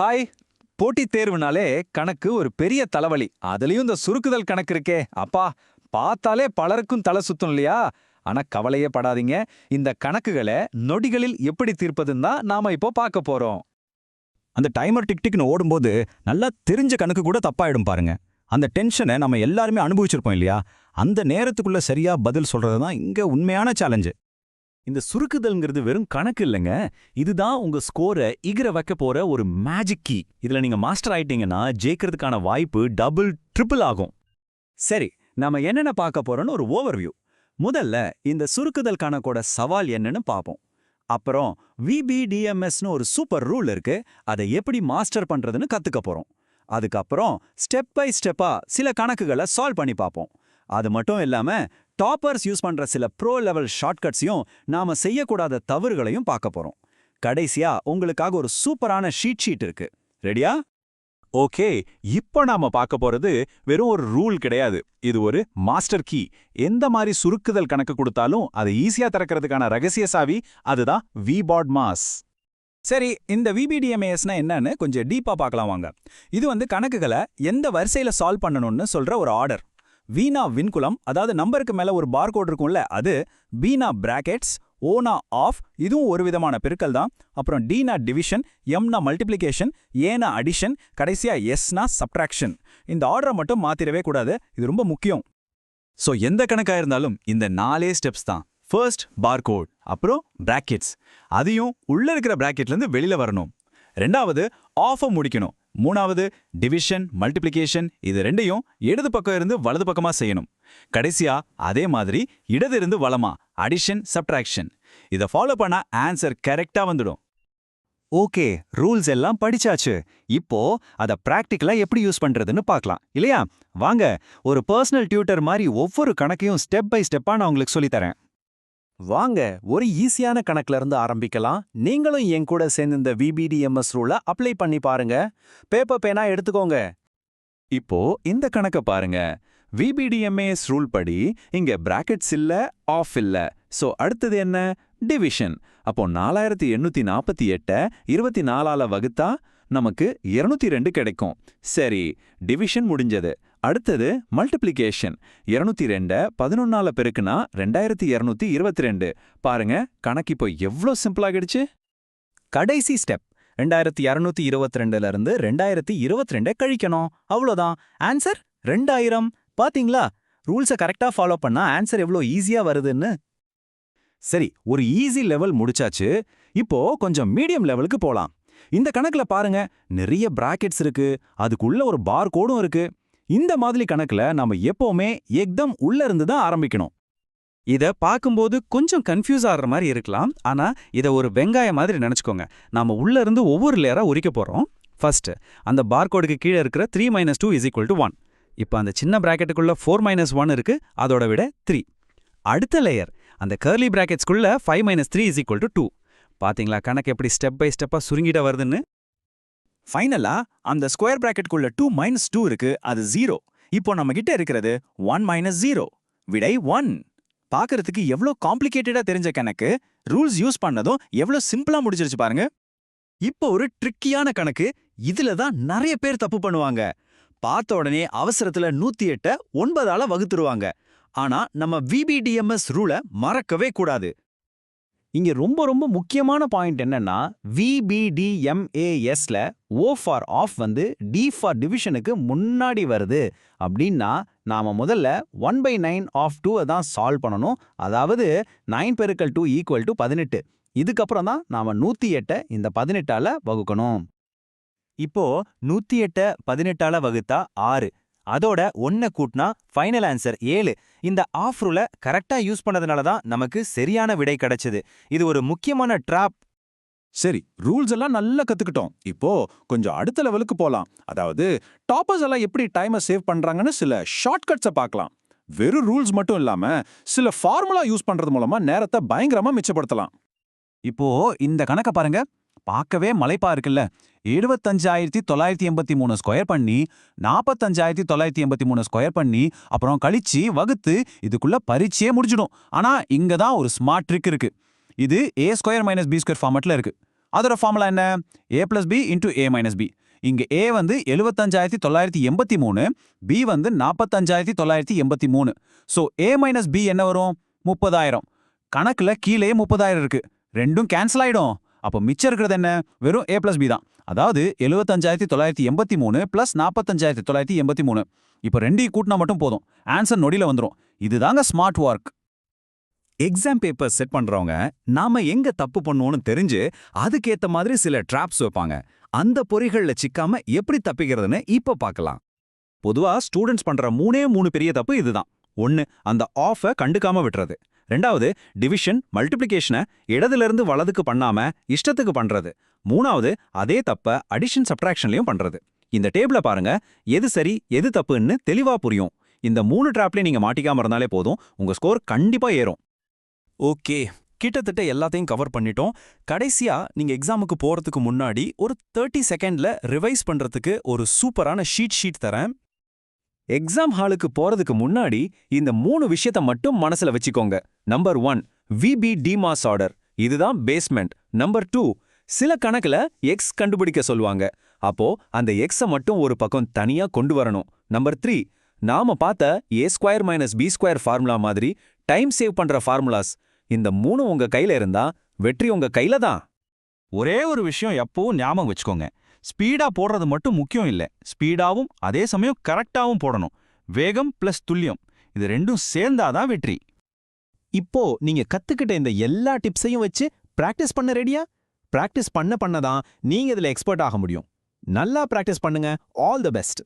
Hi. போட்டித் தேர்வுனாலே கணக்கு ஒரு பெரிய தலைவலி. அதுலயும் இந்த சுருக்குதல் கணக்கு இருக்கே. அப்பா பார்த்தாலே பலருக்கும் தலை சுத்தும் இல்லையா? ஆனா கவலையே படாதீங்க. இந்த கணக்குகளை நொடிகளில் எப்படி தீர்ப்பதுன்னு தான் நாம இப்போ பார்க்க போறோம். அந்த டைமர் டிக் டிக்னு ஓடும்போது நல்லா தெரிஞ்ச கணக்கு கூட தப்பாயிடும் பாருங்க. அந்த டென்ஷனை நம்ம எல்லாருமே அனுபவிச்சிருப்போம் இல்லையா? அந்த நேரத்துக்குள்ள சரியா பதில் சொல்றது தான் இங்க உண்மையான சேலஞ்சு இந்த சுருக்குதல்ங்கிறது வெறும் கணக்கு இல்லைங்க. இதுதான் உங்க ஸ்கோரை இகிற வைக்க போற ஒரு மேஜிக் கீ இதுல நீங்க மாஸ்டர் ஆயிட்டீங்கன்னா ஜெயிக்கிறதுக்கான வாய்ப்பு டபுள் ட்ரிபிள் ஆகும். சரி நாம என்னென்ன பார்க்க போறோம்னு ஒரு ஓவர்வியூ முதல்ல இந்த சுருக்குதல் கணக்கோட சவால் என்னன்னு பார்ப்போம். அப்புறம் விபிடிஎம்எஸ்னு ஒரு சூப்பர் ரூல் இருக்கு. அதை எப்படி மாஸ்டர் பண்றதுன்னு கத்துக்க போறோம். அதுக்கப்புறம் ஸ்டெப் பை ஸ்டெப்பா சில கணக்குகளை சால்வ் பண்ணி பார்ப்போம். அது மட்டும் இல்லாம டாப்பர்ஸ் யூஸ் பண்ற சில ப்ரோ லெவல் ஷார்ட்கட்ஸையும் நாம செய்யக்கூடாத தவறுகளையும் பார்க்க போறோம். கடைசியா உங்களுக்காக ஒரு சூப்பரான ஷீட் ஷீட் இருக்கு. ரெடியா ஓகே இப்போ நாம பார்க்க போறது வெறும் ஒரு ரூல் கிடையாது. இது ஒரு மாஸ்டர் கீ. எந்த மாதிரி சுருக்குதல் கணக்கு கொடுத்தாலும் அதை ஈஸியா திறக்கிறதுக்கான ரகசிய சாவி அதுதான் விபாட் மாஸ் சரி இந்த விபிடிஎம்ஏஎஸ்னா என்னன்னு கொஞ்சம் டீப்பா பார்க்கலாம் வாங்க. இது வந்து கணக்குகளை எந்த வரிசையில சால்வ் பண்ணணும்னு சொல்ற ஒரு ஆர்டர் வீணா விண்குலம் அதாவது நம்பருக்கு மேல ஒரு பார்கோட் இருக்கும்ல அது பீனா பிராக்கெட்ஸ் ஓனா ஆஃப் இதுவும் ஒரு விதமான பெருக்கல் தான். அப்புறம் டீனா டிவிஷன் எம்னா மல்டிப்ளிகேஷன் ஏனா அடிஷன் கடைசியா எஸ்னா சப்ட்ராக்ஷன் இந்த ஆர்டரை மட்டும் மாத்திரவே கூடாது இது ரொம்ப முக்கியம். ஸோ எந்த கணக்கா இருந்தாலும் இந்த நாலே ஸ்டெப்ஸ் தான். ஃபர்ஸ்ட் பார்கோட் அப்புறம் பிராக்கெட்ஸ் அதையும் உள்ள இருக்கிற பிராக்கெட்லேருந்து வெளியில் வரணும். ரெண்டாவது ஆஃபை முடிக்கணும். மூணாவது டிவிஷன் மல்டிப்ளிகேஷன் இது ரெண்டையும் இடது பக்கம் இருந்து வலது பக்கமா செய்யணும். கடைசியா அதே மாதிரி இடது இருந்து வலமா அடிஷன் சப்ட்ராக்ஷன் இதை ஃபாலோ பண்ணா ஆன்சர் கரெக்டா வந்துடும். ஓகே ரூல்ஸ் எல்லாம் படிச்சாச்சு. இப்போ அத பிராக்டிக்கலா எப்படி யூஸ் பண்றதுன்னு பார்க்கலாம். இல்லையா? வாங்க ஒரு பர்சனல் டியூட்டர் மாதிரி ஒவ்வொரு கணக்கையும் ஸ்டெப் பை ஸ்டெப்பா நான் உங்களுக்கு சொல்லித்தரேன் வாங்க ஒரு ஈஸியான கணக்குல இருந்து ஆரம்பிக்கலாம். நீங்களும் என் கூட சேர்ந்து இந்த விபிடிஎம்எஸ் ரூலை அப்ளை பண்ணி பாருங்க. பேப்பர் பேனா எடுத்துக்கோங்க. இப்போ இந்த கணக்க பாருங்க. விபிடிஎம்ஏஎஸ் ரூல் படி இங்க பிராக்கெட்ஸ் இல்ல ஆஃப் இல்ல. சோ அடுத்தது என்ன? டிவிஷன் அப்போ நாலாயிரத்தி எண்ணூத்தி நாற்பத்தி எட்ட இருபத்தி நாலால வகுத்தா நமக்கு இருநூத்தி ரெண்டு கிடைக்கும். சரி டிவிஷன் முடிஞ்சது. அடுத்தது மல்டிப்ளிகேஷன் இருநூத்தி ரெண்ட பதினொன்னால பெருக்குனா ரெண்டாயிரத்தி இருநூத்தி இருபத்தி ரெண்டு. பாருங்க கணக்கு இப்போ எவ்வளோ சிம்பிளாகிடுச்சு கடைசி ஸ்டெப் ரெண்டாயிரத்தி இரநூத்தி இருபத்தி ரெண்டுல இருந்து ரெண்டாயிரத்தி இருபத்தி ரெண்டை கழிக்கணும். அவ்வளோதான். ஆன்சர் ரெண்டாயிரம். பாத்தீங்களா? ரூல்ஸை கரெக்டா ஃபாலோ பண்ணா ஆன்சர் எவ்வளோ ஈஸியா வருதுன்னு. சரி ஒரு ஈஸி லெவல் முடிச்சாச்சு. இப்போ கொஞ்சம் மீடியம் லெவலுக்கு போலாம். இந்த கணக்குல பாருங்க நிறைய பிராக்கெட்ஸ் இருக்கு. அதுக்குள்ள ஒரு பார் கோடும் இருக்கு. இந்த மாதிரி கணக்குல நாம எப்பவுமே எக்தம் உள்ள இருந்து தான் ஆரம்பிக்கணும். இத பார்க்கும்போது கொஞ்சம் கன்ஃபியூஸ் ஆகிற மாதிரி இருக்கலாம். ஆனா இத ஒரு வெங்காயம் மாதிரி நினைச்சுக்கோங்க. நாம உள்ள இருந்து ஒவ்வொரு லேயரா உரிக்க போறோம். ஃபர்ஸ்ட் அந்த பார்கோடுக்கு கீழே இருக்கிற three minus two is equal to one இப்போ அந்த சின்ன பிராக்கெட்டுக்குள்ள ஃபோர் மைனஸ் ஒன் இருக்கு. அதோட விட த்ரீ அடுத்த லேயர் அந்த curly ப்ராக்கெட்ஸ்குள்ளே five minus three is equal to two பாத்தீங்களா? கணக்கு எப்படி ஸ்டெப் பை ஸ்டெப்பா சுருங்கிட வருதுன்னு? ஃபைனலா அந்த ஸ்கொயர் பிராக்கெட்குள்ள டூ மைனஸ் டூ இருக்கு அது ஜீரோ இப்போ நம்ம கிட்ட இருக்கிறது ஒன் மைனஸ் ஜீரோ விடை ஒன் பார்க்கறதுக்கு எவ்வளோ காம்ப்ளிகேட்டடா தெரிஞ்ச கணக்கு ரூல்ஸ் யூஸ் பண்ணதும் எவ்வளோ சிம்பிளா முடிஞ்சிருச்சு பாருங்க. இப்போ ஒரு ட்ரிக்கியான கணக்கு இதுல தான் நிறைய பேர் தப்பு பண்ணுவாங்க. பார்த்த உடனே அவசரத்துல நூத்தி எட்ட ஒன்பதால வகுத்துருவாங்க. ஆனா நம்ம விபிடிஎம்எஸ் ரூலை மறக்கவே கூடாது. இங்க ரொம்ப ரொம்ப முக்கியமான பாயிண்ட் என்னன்னா விபிடிஎம்ஏஎஸ்ல ஓ ஃபார் ஆஃப் வந்து டி ஃபார் டிவிஷனுக்கு முன்னாடி வருது. அப்படின்னா நாம முதல்ல one by nine of two தான் சால்வ் பண்ணணும். அதாவது நைன் பெருக்கல் டூ ஈக்குவல் டு பதினெட்டு. இதுக்கப்புறம் தான் நாம நூத்தி எட்டை இந்த பதினெட்டால வகுக்கணும். இப்போ நூத்தி எட்ட பதினெட்டால வகுத்தா ஆறு. அதோட ஒன்ன கூட்டினா ஃபைனல் ஆன்சர் ஏழு. இந்த ஆஃப் ரூலை கரெக்டா யூஸ் பண்ணதுனால தான் நமக்கு சரியான விடை கிடைச்சது. இது ஒரு முக்கியமான ட்ராப் சரி ரூல்ஸ் எல்லாம் நல்லா கத்துக்கிட்டோம். இப்போ கொஞ்சம் அடுத்த லெவலுக்கு போலாம். அதாவது டாப்பர்ஸ் எல்லாம் எப்படி டைமை சேவ் பண்றாங்கன்னு சில ஷார்ட்கட்ஸை பார்க்கலாம். வெறும் ரூல்ஸ் மட்டும் இல்லாம சில ஃபார்முலா யூஸ் பண்றது மூலமா நேரத்தை பயங்கரமா மிச்சப்படுத்தலாம். இப்போ இந்த கணக்க பாருங்க. பார்க்கவே மலைப்பா இருக்குல்ல. எழுபத்தஞ்சாயிரத்தி தொள்ளாயிரத்தி எண்பத்தி மூணு ஸ்கொயர் பண்ணி நாற்பத்தஞ்சாயிரத்தி தொள்ளாயிரத்தி எண்பத்தி மூணு ஸ்கொயர் பண்ணி அப்புறம் கழிச்சு வகுத்து இதுக்குள்ள பரீட்சையே முடிஞ்சிடும். ஆனா இங்க தான் ஒரு ஸ்மார்ட் ட்ரிக் இருக்கு. இது A square minus B square ஃபார்மட்ல இருக்கு. அதோட ஃபார்முலா என்ன? A plus B into A minus B இங்க ஏ வந்து எழுபத்தஞ்சாயிரத்தி தொள்ளாயிரத்தி எண்பத்தி மூணு பி வந்து நாற்பத்தஞ்சாயிரத்தி தொள்ளாயிரத்தி எண்பத்தி மூணு. ஸோ ஏ மைனஸ் பி என்ன வரும்? முப்பதாயிரம். கணக்குல கீழே முப்பதாயிரம் இருக்கு. ரெண்டும் கேன்சல் ஆயிடும். அப்போ மிச்சம் இருக்கிறது என்ன? வெறும் ஏ பிளஸ் பி தான். அதாவது எழுபத்தஞ்சாயிரத்தி தொள்ளாயிரத்தி எண்பத்தி மூணு பிளஸ் நாற்பத்தஞ்சாயிரத்தி தொள்ளாயிரத்தி எண்பத்தி மூணு. இப்போ ரெண்டையும் கூட்டினா மட்டும் போதும். ஆன்சர் நொடியில வந்துடும் இதுதாங்க smart work exam paper set பண்றவங்க நாம எங்க தப்பு பண்ணுவோம்னு தெரிஞ்சு அதுக்கேற்ற மாதிரி சில ட்ராப்ஸ் வைப்பாங்க. அந்த பொறிகள்ல சிக்காம எப்படி தப்பிக்கிறதுன்னு இப்ப பார்க்கலாம். பொதுவா ஸ்டூடெண்ட்ஸ் பண்ற மூணே மூணு பெரிய தப்பு இதுதான். ஒன்னு அந்த ஆஃபை கண்டுக்காம விட்டுறது. ரெண்டாவது டிவிஷன் மல்டிப்ளிகேஷனை இடதுல இருந்து வலதுக்கு பண்ணாம இஷ்டத்துக்கு பண்றது. மூணாவது அதே தப்ப அடிஷன் சப்ட்ராக்ஷன்லையும் பண்றது. இந்த டேபிள பாருங்க எது சரி எது தப்புன்னு தெளிவா புரியும். இந்த மூணு ட்ராப்லயும் நீங்க மாட்டிக்காம இருந்தாலே போதும் உங்க ஸ்கோர் கண்டிப்பா ஏறும். ஓகே கிட்டத்தட்ட எல்லாத்தையும் கவர் பண்ணிட்டோம். கடைசியா நீங்க எக்ஸாமுக்கு போறதுக்கு முன்னாடி ஒரு தேர்ட்டி செகண்ட்ல ரிவைஸ் பண்றதுக்கு ஒரு சூப்பரான ஷீட் ஷீட் தரேன். எக்ஸாம் ஹாலுக்கு போறதுக்கு முன்னாடி இந்த மூணு விஷயத்த மட்டும் மனசுல வச்சுக்கோங்க. நம்பர் ஒன் விபி டிமாஸ் ஆர்டர் இதுதான் பேஸ்மெண்ட் நம்பர் டூ சில கணக்குல எக்ஸ் கண்டுபிடிக்க சொல்லுவாங்க. அப்போ அந்த எக்ஸ மட்டும் ஒரு பக்கம் தனியா கொண்டு வரணும். நம்பர் த்ரீ நாம பார்த்த A square minus B square formula மாதிரி டைம் சேவ் பண்ற ஃபார்முலாஸ் இந்த மூணு உங்க கையில இருந்தா வெற்றி உங்க கையில தான். ஒரே ஒரு விஷயம் எப்பவும் ஞாபகம் வச்சுக்கோங்க. ஸ்பீடா போடுறது மட்டும் முக்கியம் இல்ல. ஸ்பீடாவும் அதே சமயம் கரெக்டாவும் போடணும். வேகம் பிளஸ் துல்லியம். இது ரெண்டும் சேர்ந்தாதான் வெற்றி. இப்போ நீங்க கத்துக்கிட்ட இந்த எல்லா டிப்ஸையும் வச்சு பிராக்டிஸ் பண்ண ரெடியா பிராக்டிஸ் பண்ண பண்ண தான் நீங்க இதுல எக்ஸ்பர்ட் ஆக முடியும். நல்லா பிராக்டிஸ் பண்ணுங்க. All the best